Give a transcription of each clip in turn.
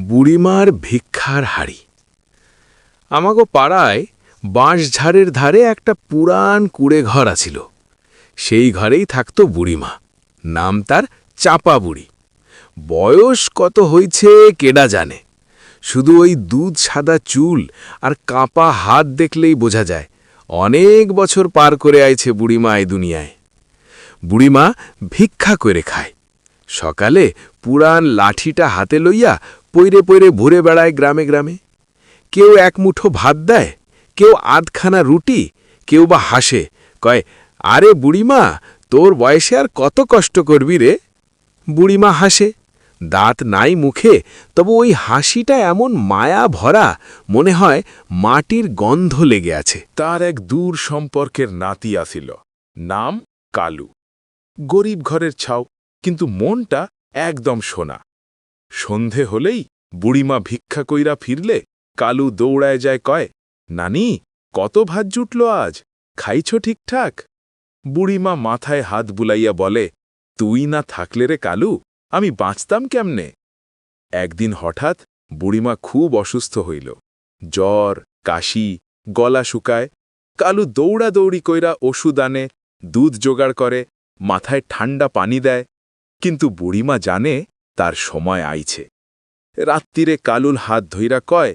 বুড়িমার ভিক্ষার হাড়ি। আমাগো পাড়ায় বাঁশঝাড়ের ধারে একটা পুরান কুড়ে ঘর আছিল। সেই ঘরেই থাকত বুড়িমা। নাম তার চাপা বুড়ি। বয়স কত হইছে কেডা জানে। শুধু ওই দুধ সাদা চুল আর কাঁপা হাত দেখলেই বোঝা যায়। অনেক বছর পার করে আইছে বুড়িমা এই দুনিয়ায়। বুড়িমা ভিক্ষা করে খায়। সকালে পুরান লাঠিটা হাতে লইয়া পইরে পইরে ঘুরে বেড়ায় গ্রামে গ্রামে। কেউ এক মুঠো ভাত দেয়, কেউ আধখানা রুটি, কেউ বা হাসে, কয়, আরে বুড়িমা, তোর বয়সে আর কত কষ্ট করবি রে? বুড়িমা হাসে, দাঁত নাই মুখে, তবু ওই হাসিটা এমন মায়া ভরা, মনে হয় মাটির গন্ধ লেগে আছে। তার এক দূর সম্পর্কের নাতি আসিল, নাম কালু। গরিব ঘরের ছাও কিন্তু মনটা একদম সোনা। সন্ধে হলেই বুড়িমা ভিক্ষা কইরা ফিরলে কালু দৌড়ায় যায় কয়, নানি, কত ভাত জুটল আজ? খাইছ ঠিকঠাক? বুড়িমা মাথায় হাত বুলাইয়া বলে, তুই না থাকলে রে কালু, আমি বাঁচতাম কেমনে? একদিন হঠাৎ বুড়িমা খুব অসুস্থ হইল। জ্বর, কাশি, গলা শুকায়। কালু দৌড়াদৌড়ি কইরা ওষুধ আনে, দুধ জোগাড় করে, মাথায় ঠান্ডা পানি দেয় কিন্তু বুড়িমা জানে তার সময় আইছে। রাত্রিরে কালুল হাত ধইরা কয়,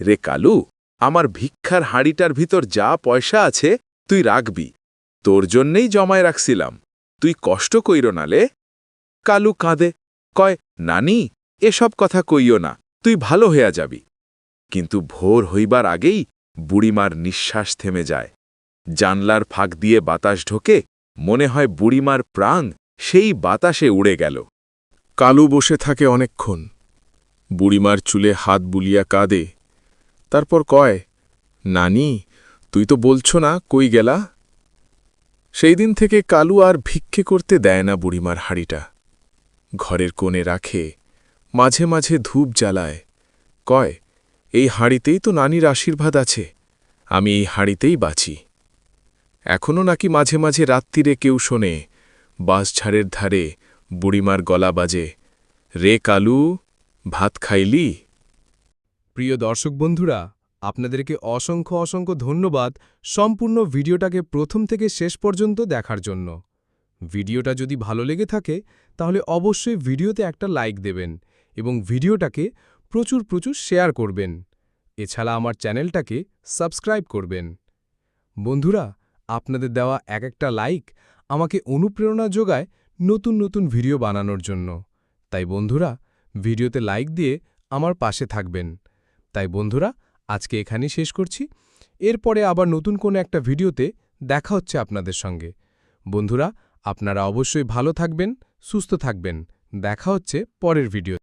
রে কালু, আমার ভিক্ষার হাঁড়িটার ভিতর যা পয়সা আছে, তুই রাখবি। তোর জন্যেই জমায় রাখছিলাম। তুই কষ্ট কইর নালে কালু কাঁদে, কয়, নানি, এসব কথা কইও না, তুই ভালো হইয়া যাবি। কিন্তু ভোর হইবার আগেই বুড়িমার নিঃশ্বাস থেমে যায়। জানলার ফাঁক দিয়ে বাতাস ঢোকে মনে হয় বুড়িমার প্রাণ সেই বাতাসে উড়ে গেল। কালু বসে থাকে অনেকক্ষণ। বুড়িমার চুলে হাত বুলিয়া কাঁদে। তারপর কয়, নানি, তুই তো বলছ না কই গেলা? সেই দিন থেকে কালু আর ভিক্ষে করতে দেয় না বুড়িমার হাড়িটা। ঘরের কোণে রাখে, মাঝে মাঝে ধূপ জ্বালায়। কয়, এই হাঁড়িতেই তো নানির আশীর্বাদ আছে, আমি এই হাঁড়িতেই বাঁচি। এখনও নাকি মাঝে মাঝে রাত্রিরে কেউ শোনে বাঁশঝাড়ের ধারে বুড়িমার গলা বাজে, রে কালু, ভাত খাইলি? প্রিয় দর্শক বন্ধুরা, আপনাদেরকে অসংখ্য অসংখ্য ধন্যবাদ সম্পূর্ণ ভিডিওটাকে প্রথম থেকে শেষ পর্যন্ত দেখার জন্য। ভিডিওটা যদি ভালো লেগে থাকে, তাহলে অবশ্যই ভিডিওতে একটা লাইক দেবেন এবং ভিডিওটাকে প্রচুর প্রচুর শেয়ার করবেন। এছাড়া আমার চ্যানেলটাকে সাবস্ক্রাইব করবেন। বন্ধুরা, আপনাদের দেওয়া এক একটা লাইক আমাকে অনুপ্রেরণা যোগায় নতুন নতুন ভিডিও বানানোর জন্য। তাই বন্ধুরা, ভিডিওতে লাইক দিয়ে আমার পাশে থাকবেন। তাই বন্ধুরা, আজকে এখানেই শেষ করছি। এরপরে আবার নতুন কোনো একটা ভিডিওতে দেখা হচ্ছে আপনাদের সঙ্গে। বন্ধুরা, আপনারা অবশ্যই ভালো থাকবেন, সুস্থ থাকবেন। দেখা হচ্ছে পরের ভিডিও